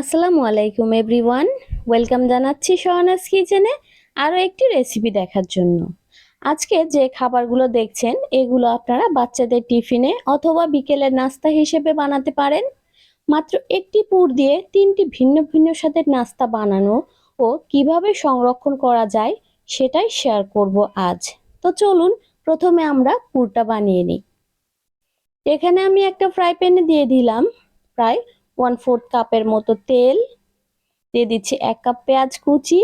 আসসালামু আলাইকুম everyone welcome জানাচ্ছি সোহানাস কিচেনে আরও একটি রেসিপি দেখার জন্য। আজকে যে খাবারগুলো দেখছেন, এগুলো আপনারা বাচ্চাদের টিফিনে অথবা বিকেলের নাস্তা হিসেবে বানাতে পারেন। মাত্র একটি পুর দিয়ে তিনটি ভিন্ন ভিন্ন স্বাদের নাস্তা বানানো ও কীভাবে সংরক্ষণ করা যায় সেটাই শেয়ার করব আজ। তো চলুন, প্রথমে আমরা পুরটা বানিয়ে নিই। এখানে আমি একটা ফ্রাই প্যানে দিয়ে দিলাম। প্রায় ওয়ান ফোর্থ কাপের মতো তেল। দিয়ে দিচ্ছি এক কাপ পেঁয়াজ কুচি।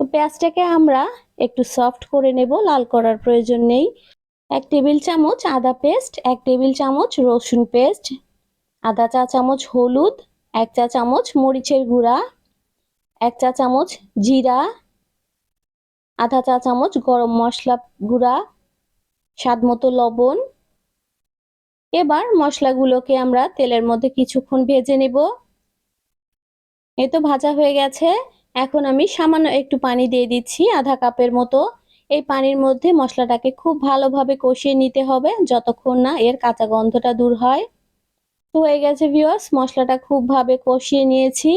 তো পেঁয়াজটাকে আমরা একটু সফট করে নেব, লাল করার প্রয়োজন নেই। এক টেবিল চামচ আদা পেস্ট এক টেবিল চামচ রসুন পেস্ট আধা চা চামচ হলুদ, এক চা চামচ মরিচের গুঁড়া, এক চা চামচ জিরা, আধা চা চামচ গরম মশলা গুঁড়া, স্বাদ মতো লবণ এবার মশলাগুলোকে আমরা তেলের মধ্যে কিছুক্ষণ ভেজে নেব। এই তো ভাজা হয়ে গেছে। এখন আমি সামান্য একটু পানি দিয়ে দিচ্ছি, আধা কাপের মতো। এই পানির মধ্যে মশলাটাকে খুব ভালোভাবে কষিয়ে নিতে হবে যতক্ষণ না এর কাঁচা গন্ধটা দূর হয়। তো হয়ে গেছে ভিওয়ার্স মশলাটা খুব ভাবে কষিয়ে নিয়েছি।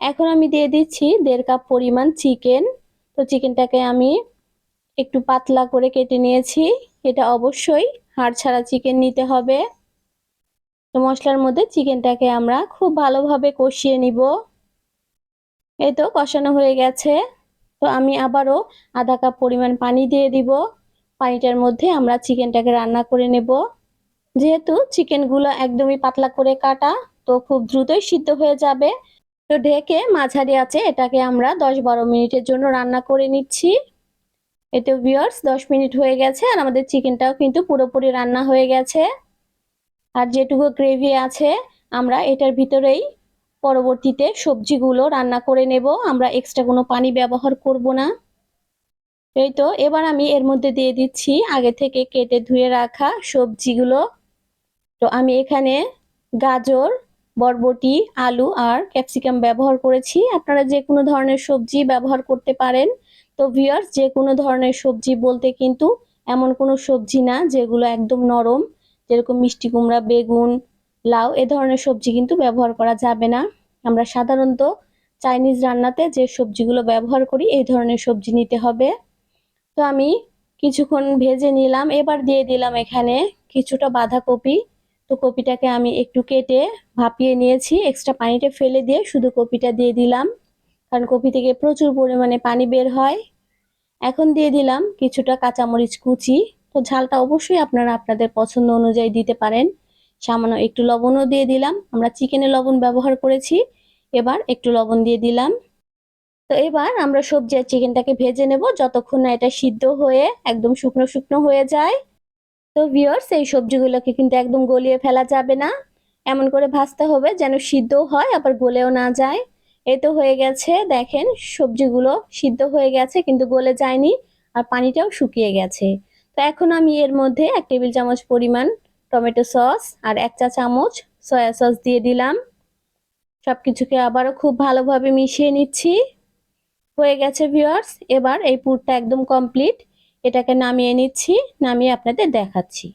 এখন আমি দিয়ে দিচ্ছি দেড় কাপ পরিমাণ চিকেন তো চিকেনটাকে আমি একটু পাতলা করে কেটে নিয়েছি। এটা অবশ্যই হাড় ছাড়া চিকেন নিতে হবে। তো মশলার মধ্যে চিকেনটাকে আমরা খুব ভালোভাবে কষিয়ে নিব। এই তো কষানো হয়ে গেছে। তো আমি আবারও আধা কাপ পরিমাণ পানি দিয়ে দিব। পানিটার মধ্যে আমরা চিকেনটাকে রান্না করে নেব। যেহেতু চিকেনগুলো একদমই পাতলা করে কাটা, তো খুব দ্রুতই সিদ্ধ হয়ে যাবে। তো ঢেকে মাঝারি আছে এটাকে আমরা দশ বারো মিনিটের জন্য রান্না করে নিচ্ছি। এতে ভিওর্স দশ মিনিট হয়ে গেছে আর আমাদের চিকেনটাও কিন্তু পুরোপুরি রান্না হয়ে গেছে। আর যেটুকু গ্রেভি আছে, আমরা এটার ভিতরেই পরবর্তীতে সবজিগুলো রান্না করে নেব। আমরা এক্সট্রা কোনো পানি ব্যবহার করব না। এই তো, এবার আমি এর মধ্যে দিয়ে দিচ্ছি আগে থেকে কেটে ধুয়ে রাখা সবজিগুলো। তো আমি এখানে গাজর, বরবটি, আলু আর ক্যাপসিকাম ব্যবহার করেছি। আপনারা যে কোনো ধরনের সবজি ব্যবহার করতে পারেন। তো ভিয়ার্স যে কোনো ধরনের সবজি বলতে কিন্তু এমন কোনো সবজি না যেগুলো একদম নরম, যেরকম মিষ্টি কুমড়া, বেগুন, লাউ, এ ধরনের সবজি কিন্তু ব্যবহার করা যাবে না। আমরা সাধারণত চাইনিজ রান্নাতে যে সবজিগুলো ব্যবহার করি, এই ধরনের সবজি নিতে হবে। তো আমি কিছুক্ষণ ভেজে নিলাম, এবার দিয়ে দিলাম এখানে কিছুটা বাঁধাকপি। তো কপিটাকে আমি একটু কেটে ভাপিয়ে নিয়েছি এক্সট্রা পানিটা ফেলে দিয়ে শুধু কপিটা দিয়ে দিলাম। কারণ কপি থেকে প্রচুর পরিমাণে পানি বের হয়। এখন দিয়ে দিলাম কিছুটা কাঁচামরিচ কুচি। তো ঝালটা অবশ্যই আপনারা আপনাদের পছন্দ অনুযায়ী দিতে পারেন। সামান্য একটু লবণও দিয়ে দিলাম। আমরা চিকেনে লবণ ব্যবহার করেছি। এবার একটু লবণ দিয়ে দিলাম। তো এবার আমরা সবজি আর চিকেনটাকে ভেজে নেব যতক্ষণ না এটা সিদ্ধ হয়ে একদম শুকনো শুকনো হয়ে যায়। তো ভিওর্স এই সবজিগুলোকে কিন্তু একদম গলিয়ে ফেলা যাবে না। এমন করে ভাজতে হবে যেন সিদ্ধ হয়, আবার গলেও না যায়। এই তো হয়ে গেছে, দেখেন সবজিগুলো সিদ্ধ হয়ে গেছে কিন্তু গলে যায়নি আর পানিটাও শুকিয়ে গেছে। তো এখন আমি এর মধ্যে এক টেবিল চামচ পরিমাণ টমেটো সস আর এক চা চামচ সয়া সস দিয়ে দিলাম। সব কিছুকে আবারও খুব ভালোভাবে মিশিয়ে নিচ্ছি। হয়ে গেছে ভিউয়ার্স, এবার এই পুরটা একদম কমপ্লিট। এটাকে নামিয়ে নিচ্ছি, নামিয়ে আপনাদের দেখাচ্ছি।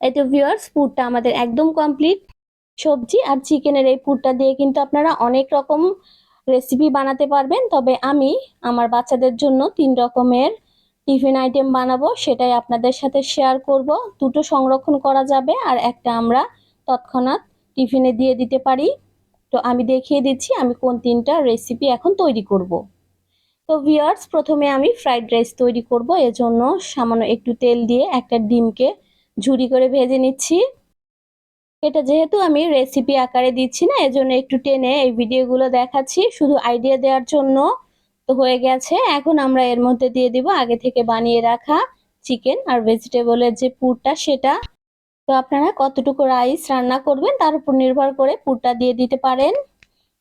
এই তো ভিউয়ার্স, পুরটা আমাদের একদম কমপ্লিট। সবজি আর চিকেনের এই পুরটা দিয়ে কিন্তু আপনারা অনেক রকম রেসিপি বানাতে পারবেন। তবে আমি আমার বাচ্চাদের জন্য তিন রকমের টিফিন আইটেম বানাবো, সেটাই আপনাদের সাথে শেয়ার করব। দুটো সংরক্ষণ করা যাবে আর একটা আমরা তৎক্ষণাৎ টিফিনে দিয়ে দিতে পারি। তো আমি দেখিয়ে দিচ্ছি আমি কোন তিনটা রেসিপি এখন তৈরি করব। তো ভিয়ার্স প্রথমে আমি ফ্রাইড রাইস তৈরি করব। এজন্য সামান্য একটু তেল দিয়ে একটা ডিমকে ঝুড়ি করে ভেজে নিচ্ছি। এটা যেহেতু আমি রেসিপি আকারে দিচ্ছি না, এজন্য একটু টেনে এই ভিডিওগুলো দেখাচ্ছি, শুধু আইডিয়া দেওয়ার জন্য তো হয়ে গেছে। এখন আমরা এর মধ্যে দিয়ে দিব আগে থেকে বানিয়ে রাখা চিকেন আর ভেজিটেবলের যে পুরটা সেটা। তো আপনারা কতটুকু রাইস রান্না করবেন তার উপর নির্ভর করে পুরটা দিয়ে দিতে পারেন।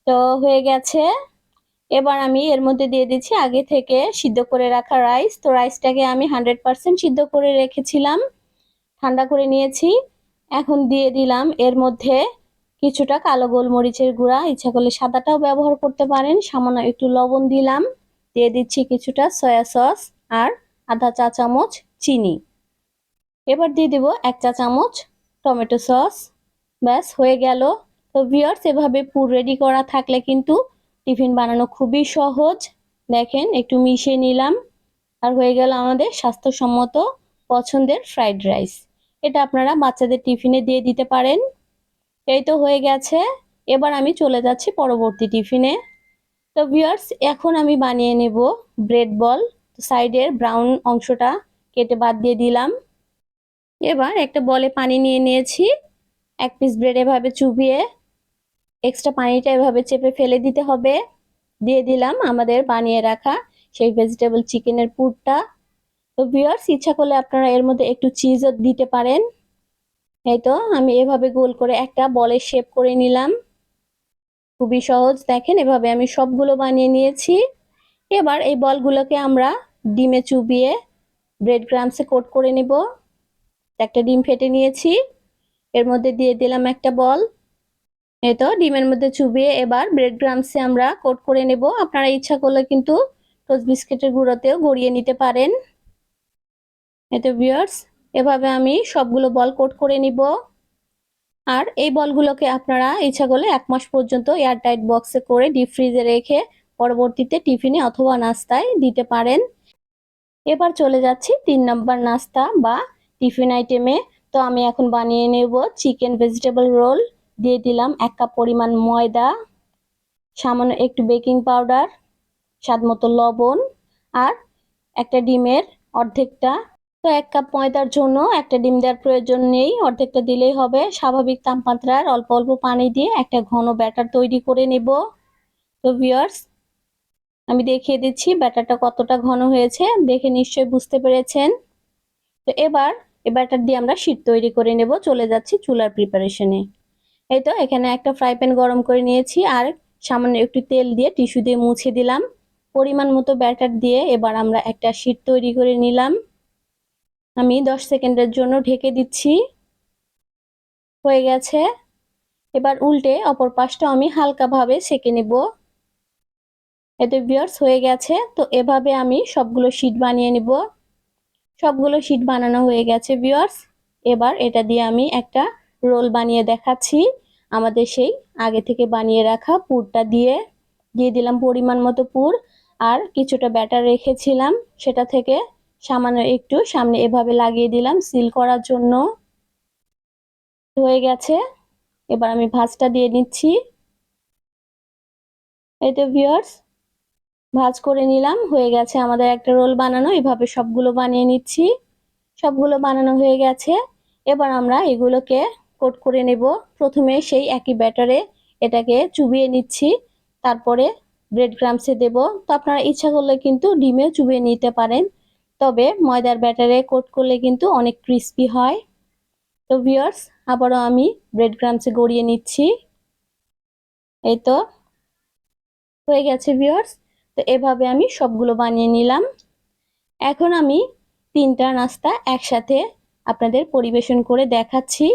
তো হয়ে গেছে। এবার আমি এর মধ্যে দিয়ে দিচ্ছি আগে থেকে সিদ্ধ করে রাখা রাইস তো রাইসটাকে আমি হান্ড্রেড পারসেন্ট সিদ্ধ করে রেখেছিলাম। ঠান্ডা করে নিয়েছি। এখন দিয়ে দিলাম। এর মধ্যে কিছুটা কালো গোলমরিচের গুঁড়া, ইচ্ছা করলে সাদাটাও ব্যবহার করতে পারেন। সামান্য একটু লবণ দিলাম। দিয়ে দিচ্ছি কিছুটা সয়া সস আর আধা চা চামচ চিনি। এবার দিয়ে দিব এক চা চামচ টমেটো সস। ব্যাস, হয়ে গেল। তো ভিওর্স এভাবে পুর রেডি করা থাকলে কিন্তু টিফিন বানানো খুবই সহজ। দেখেন, একটু মিশিয়ে নিলাম। আর হয়ে গেল আমাদের স্বাস্থ্যসম্মত পছন্দের ফ্রাইড রাইস। এটা আপনারা বাচ্চাদের টিফিনে দিয়ে দিতে পারেন। এই তো হয়ে গেছে। এবার আমি চলে যাচ্ছি পরবর্তী টিফিনে। তো ভিউয়ার্স, এখন আমি বানিয়ে নেব ব্রেড বল। সাইডের ব্রাউন অংশটা কেটে বাদ দিয়ে দিলাম। এবার একটা বলে পানি নিয়ে নিয়েছি। এক পিস ব্রেড এভাবে চুবিয়ে এক্সট্রা পানিটা এভাবে চেপে ফেলে দিতে হবে। দিয়ে দিলাম আমাদের বানিয়ে রাখা সেই ভেজিটেবল চিকেনের পুরটা। তো ভিউয়ার্স ইচ্ছা করলে আপনারা এর মধ্যে একটু চিজও দিতে পারেন। এই তো, আমি এভাবে গোল করে একটা বলের শেপ করে নিলাম। খুবই সহজ, দেখেন এভাবে আমি সবগুলো বানিয়ে নিয়েছি। এবার এই বলগুলোকে আমরা ডিমে চুবিয়ে ব্রেড গ্রামসে কোট করে নেব। একটা ডিম ফেটে নিয়েছি, এর মধ্যে দিয়ে দিলাম একটা বল এই তো, ডিমের মধ্যে চুবিয়ে এবার ব্রেড গ্রামসে আমরা কোট করে নেব। আপনারা ইচ্ছা করলে কিন্তু টোস্ট বিস্কিটের গুঁড়োতেও গড়িয়ে নিতে পারেন। এতে ভিউয়ার্স এভাবে আমি সবগুলো বল কোট করে নিব। আর এই বলগুলোকে আপনারা ইচ্ছা করলে এক মাস পর্যন্ত এয়ার এয়ারটাইট বক্সে করে ডিপ ফ্রিজে রেখে পরবর্তীতে টিফিনে অথবা নাস্তায় দিতে পারেন। এবার চলে যাচ্ছি তিন নম্বর নাস্তা বা টিফিন আইটেমে তো আমি এখন বানিয়ে নেব চিকেন ভেজিটেবল রোল দিয়ে দিলাম এক কাপ পরিমাণ ময়দা, সামান্য একটু বেকিং পাউডার স্বাদ মতো লবণ আর একটা ডিমের অর্ধেকটা তো এক কাপ ময়দার জন্য একটা ডিম দেওয়ার প্রয়োজন নেই, অর্ধেকটা দিলেই হবে। স্বাভাবিক তাপমাত্রার অল্প অল্প পানি দিয়ে একটা ঘন ব্যাটার তৈরি করে নেব। তো ভিউয়ার্স, আমি দেখিয়ে দিচ্ছি ব্যাটারটা কতটা ঘন হয়েছে। দেখে নিশ্চয়ই বুঝতে পেরেছেন। তো এবার এ ব্যাটার দিয়ে আমরা শীত তৈরি করে নেব। চলে যাচ্ছি চুলার প্রিপারেশনে এই তো, এখানে একটা ফ্রাই প্যান গরম করে নিয়েছি আর সামান্য একটু তেল দিয়ে টিস্যু দিয়ে মুছে দিলাম। পরিমাণ মতো ব্যাটার দিয়ে এবার আমরা একটা শীত তৈরি করে নিলাম। আমি দশ সেকেন্ডের জন্য ঢেকে দিচ্ছি। হয়ে গেছে। এবার উল্টে অপর পাশটা আমি হালকাভাবে সেকে নেব। এতে বিয়ার্স হয়ে গেছে, তো এভাবে আমি সবগুলো শীট বানিয়ে নেব। সবগুলো শীট বানানো হয়ে গেছে বিয়ার্স এবার এটা দিয়ে আমি একটা রোল বানিয়ে দেখাচ্ছি আমাদের সেই আগে থেকে বানিয়ে রাখা পুরটা দিয়ে। দিয়ে দিলাম পরিমাণ মতো পুর, আর কিছুটা ব্যাটার রেখেছিলাম সেটা থেকে সামান্য একটু সামনে এভাবে লাগিয়ে দিলাম সিল করার জন্য। হয়ে গেছে। এবার আমি ভাজটা দিয়ে নিচ্ছি। এই তো ভিউয়ার্স ভাজ করে নিলাম। হয়ে গেছে আমাদের একটা রোল বানানো। এভাবে সবগুলো বানিয়ে নিচ্ছি। সবগুলো বানানো হয়ে গেছে। এবার আমরা এগুলোকে কোট করে নেব। প্রথমে সেই একই ব্যাটারে এটাকে চুবিয়ে নিচ্ছি। তারপরে ব্রেড ক্রামসে দেব। তো আপনারা ইচ্ছা করলে কিন্তু ডিমে চুবিয়ে নিতে পারেন। তবে ময়দার ব্যাটারে কোট করলে কিন্তু অনেক ক্রিস্পি হয়। তো ভিওর্স আবারও আমি ব্রেড ক্রামসে গড়িয়ে নিচ্ছি। এই তো, হয়ে গেছে ভিওর্স তো এভাবে আমি সবগুলো বানিয়ে নিলাম। এখন আমি তিনটা নাস্তা একসাথে আপনাদের পরিবেশন করে দেখাচ্ছি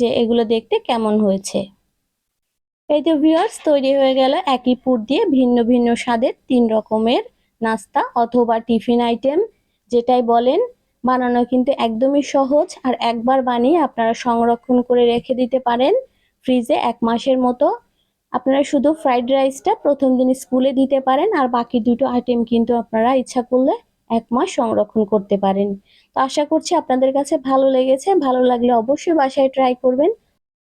যে এগুলো দেখতে কেমন হয়েছে। এই তো ভিউয়ার্স তৈরি হয়ে গেল একই পুর দিয়ে ভিন্ন ভিন্ন স্বাদের তিন রকমের নাস্তা অথবা টিফিন আইটেম। যেটাই বলেন, বানানো কিন্তু একদমই সহজ আর একবার বানিয়ে আপনারা সংরক্ষণ করে রেখে দিতে পারেন ফ্রিজে এক মাসের মতো। আপনারা শুধু ফ্রাইড রাইসটা প্রথম দিন স্কুলে দিতে পারেন আর বাকি দুটো আইটেম কিন্তু আপনারা ইচ্ছা করলে এক মাস সংরক্ষণ করতে পারেন। তো আশা করছি আপনাদের কাছে ভালো লেগেছে। ভালো লাগলে অবশ্যই বাসায় ট্রাই করবেন।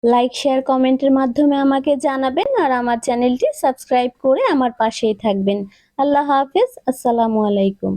লাইক, শেয়ার, কমেন্টের মাধ্যমে আমাকে জানাবেন আর আমার চ্যানেলটি সাবস্ক্রাইব করে আমার পাশেই থাকবেন। আল্লাহ হাফেজ। আসসালামু আলাইকুম।